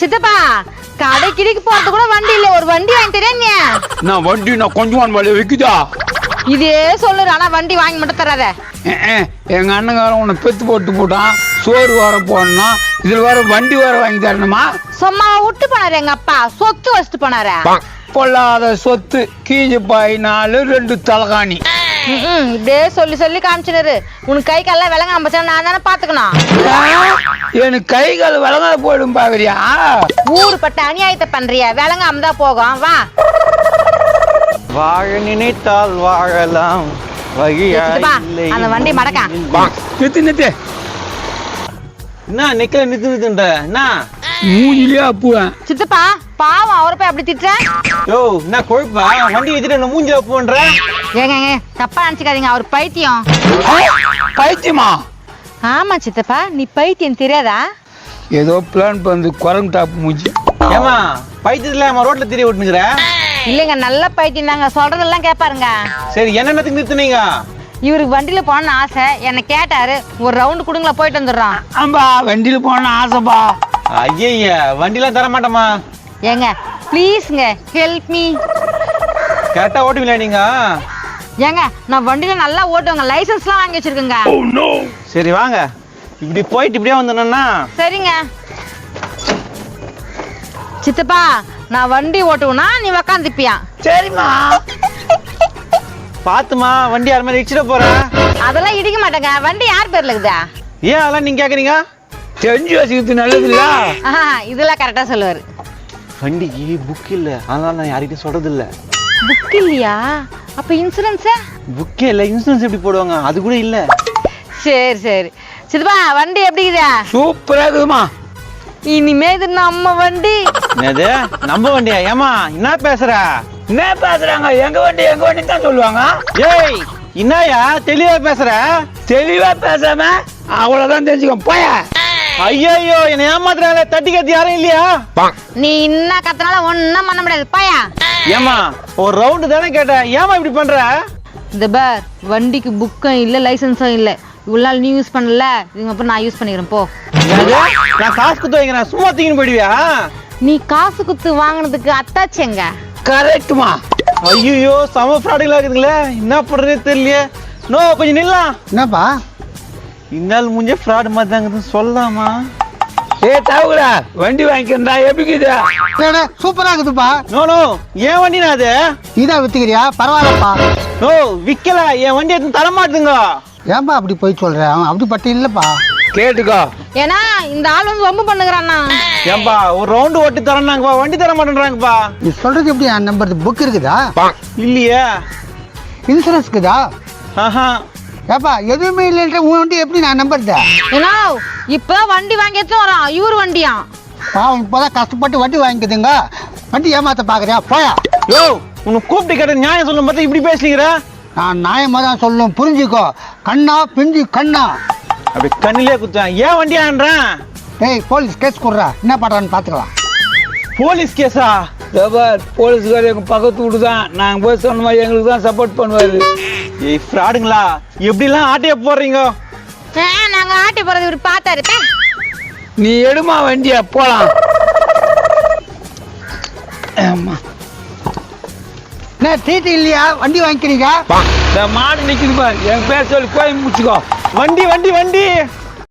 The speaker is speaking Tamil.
சித்தப்பா கடை கிடிக்கு போறது கூட வண்டி இல்ல. ஒரு வண்டி வாங்கி தெரியா நான் வண்டி நான் கொஞ்சம் வழி விற்குதா இதே சொல்லுற ஆனா வண்டி வாங்கி மட்டும் தராத. எங்க அண்ணங்காரன் உன்னை பெத்து போட்டு போட்டான். சோறு வர போடணும் இதுல வேற வண்டி வேற வாங்கி தரணுமா? சும்மா விட்டு போனாரு எங்க அப்பா. சொத்து வச்சுட்டு போனாரு? பொல்லாத சொத்து கீஞ்சு பாய் நாலு ரெண்டு தலகாணி. இப்படியே சொல்லி சொல்லி காமிச்சினாரு உனக்கு கை கால்லாம் விலங்காம போச்சா நான் தானே பாத்துக்கணும். எனக்கு கை கால் விளங்காத போயிடும் பாக்குறியா? ஊரு பட்ட அநியாயத்தை பண்றிய? விலங்காம தான் போகும். வா. வாழ நினைத்தால் வாழலாம். வழியா அந்த வண்டி மடக்கா. நித்து நித்து என்ன நிக்கல நித்து நித்துன்ற என்ன? மூஞ்சிலேயே அப்புவேன். சித்தப்பா. பாவம் அவரை போய் அப்படி திட்டுற? யோ என்ன கொழுப்பா வண்டி வச்சுட்டு என்ன மூஞ்சி போன்ற? ஏங்க ஏங்க, தப்பா நினைச்சுக்காதீங்க அவர் பைத்தியம். பைத்தியமா? ஆமா சித்தப்பா நீ பைத்தியம் தெரியாதா? ஏதோ பிளான் பண்ணது குரங்கு டாப் மூஞ்சி. ஏமா பைத்தியத்துல நம்ம ரோட்ல தெரிய விட்டுனுக்குற இல்லைங்க நல்ல பைத்தியம் தாங்க சொல்றதெல்லாம் கேட்பாருங்க சரி என்னத்துக்கு நிறுத்துனீங்க? இவருக்கு வண்டியில போகணும்னு ஆசை என்னை கேட்டாரு ஒரு ரவுண்டு கொடுங்களா போயிட்டு வந்துடுறோம். ஆம்பா வண்டியில போன ஆசைப்பா. ஐயய்ய வண்டிலாம் தர மாட்டோமா ஏங்க ப்ளீஸ்ங்க ஹெல்ப் மீ கரெக்டா ஓட்டுவீங்களா நீங்க? ஏங்க நான் வண்டியில நல்லா ஓட்டுவேங்க. லைசன்ஸ்லாம் வாங்கி வச்சிருக்கேங்க. சரி வாங்க. இப்படி போயிட்டு இப்படியே வந்துடணும்னா சரிங்க. சித்தப்பா நான் வண்டி ஓட்டுவேனா? நீ உக்காந்துப்பியா? சரிம்மா. பாத்துமா வண்டி யார் மாதிரி இடிச்சிட போற? அதெல்லாம் இடிக்க மாட்டேங்க. வண்டி யார் பேர்ல இருக்குதா? ஏன் அதெல்லாம் நீங்க கேக்குறீங்க? தெரிஞ்சு வச்சுக்கிறது நல்லது இல்ல இதெல்லாம் கரெக்டா சொல்லுவாரு. வண்டிக்கு புக் இல்ல. அதனால நான் யார்கிட்டயும் சொல்றது இல்ல புக் இல்லையா? அப்ப இன்சூரன்ஸா புக்கே இல்ல. இன்சூரன்ஸ் எப்படி போடுவாங்க? அது கூட இல்ல. சரி சரி. சித்தப்பா வண்டி எப்படி இருக்குதா? சூப்பரா இருக்குதுமா. இனிமே இது நம்ம வண்டி. என்னது? நம்ம வண்டியா? ஏமா என்ன பேசுற? என்ன பேசுறாங்க? எங்க வண்டி எங்க வண்டி தான் சொல்லுவாங்க. ஏய் என்னயா தெளிவா பேசுற? தெளிவா பேசாம அவ்வளவுதான் தெரிஞ்சுக்கோ போய. ஐயோ என்ன ஏமாத்துறாங்களே? தட்டி கத்தி யாரும் இல்லையா? நீ என்ன கத்தனால ஒண்ணும் பண்ண முடியாது. பாயா. ஏமா ஒரு ரவுண்டு தானே கேட்டேன். ஏமா இப்படி பண்ற? இந்த பார் வண்டிக்கு புக்கும் இல்ல லைசன்ஸும் இல்ல. இவ்வளவு நாள் நீ யூஸ் பண்ணல. இதுங்க அப்புறம் நான் யூஸ் பண்ணிக்கிறேன் போ? நான் காசு குத்து வைக்கிறேன் சும்மா தூக்கின்னு போயிடுவியா? நீ காசு குத்து வாங்கினதுக்கு அத்தாச்சு எங்க? கரெக்டுமா ஐயோ சம ஃப்ராடுகளா இருக்குதுங்களே. என்ன பண்றதே தெரியலையே. நோ கொஞ்சம் நில்லாம் என்னப்பா? இந்நாள் முடிஞ்ச ஃப்ராடு மாதிரி தாங்க சொல்லலாமா ஏ தவகுடா வண்டி வாங்கிக்கிறா எப்படிக்குது சூப்பரா இருக்குதுப்பா நோ நோ என் வண்டி நான் அது? நீதான் வித்துக்கிறியா? பரவாயில்லப்பா. நோ விக்கல. என் வண்டி எடுத்து தர மாட்டுங்க ஏன்பா அப்படி போய் சொல்ற? அவன் அப்படிப்பட்ட இல்லப்பா. கேட்டுக்கோ. ஏன்னா இந்த ஆள் வந்து ரொம்ப பண்ணுகிறான்னா? ஏன்பா ஒரு ரவுண்டு ஓட்டி தரேன்னாங்கப்பா. வண்டி தர மாட்டேன்றாங்கப்பா நீ சொல்றது எப்படி? என் நம்பர் புக் இருக்குதா? இல்லையே. இன்சூரன்ஸ் இருக்குதா ஆஹா. ஏப்பா எதுவுமே இல்லைன்ற உன் வண்டி எப்படி நான் நம்புறது? ஏன்னா இப்பதான் வண்டி வாங்கி எடுத்து வரான். இவரு வண்டியா? பாவம் இப்போதான் கஷ்டப்பட்டு வண்டி வாங்கிக்குதுங்க. வண்டி ஏமாத்த பாக்குறியா? போயா. யோ உன்னை கூப்பிட்டு கேட்ட நியாயம் சொல்லும் பார்த்தா இப்படி பேசுறீங்க? நான் நியாயமா தான் சொல்லணும் புரிஞ்சுக்கோ. கண்ணா பிஞ்சு கண்ணா. அப்படி கண்ணிலே குத்தேன் ஏன் வண்டி ஆன்றேன் ஏய் போலீஸ் கேஸ் கொடுறா. என்ன பண்றான்னு பாத்துக்கலாம். போலீஸ் கேஸா? தபார் போலீஸ்கார் எங்க பக்கத்து வீடு தான் நாங்க போய் சொன்ன மாதிரி எங்களுக்கு தான் சப்போர்ட் பண்ணுவாரு. ஏய் ஃப்ராடுங்களா எப்படிலாம் ஆட்டைய போடுறீங்க? ஆ, நாங்க ஆட்டி போறது இவரு பார்த்தாரு. நீ எடுமா வண்டிய போலாம். ஆமா என்ன டீட்டு இல்லையா? வண்டி வாங்கிக்கிறீங்க? இந்த மாடு நிக்குது பாரு என் பேர் சொல்லி போய் முடிச்சுக்கோ. வண்டி வண்டி வண்டி.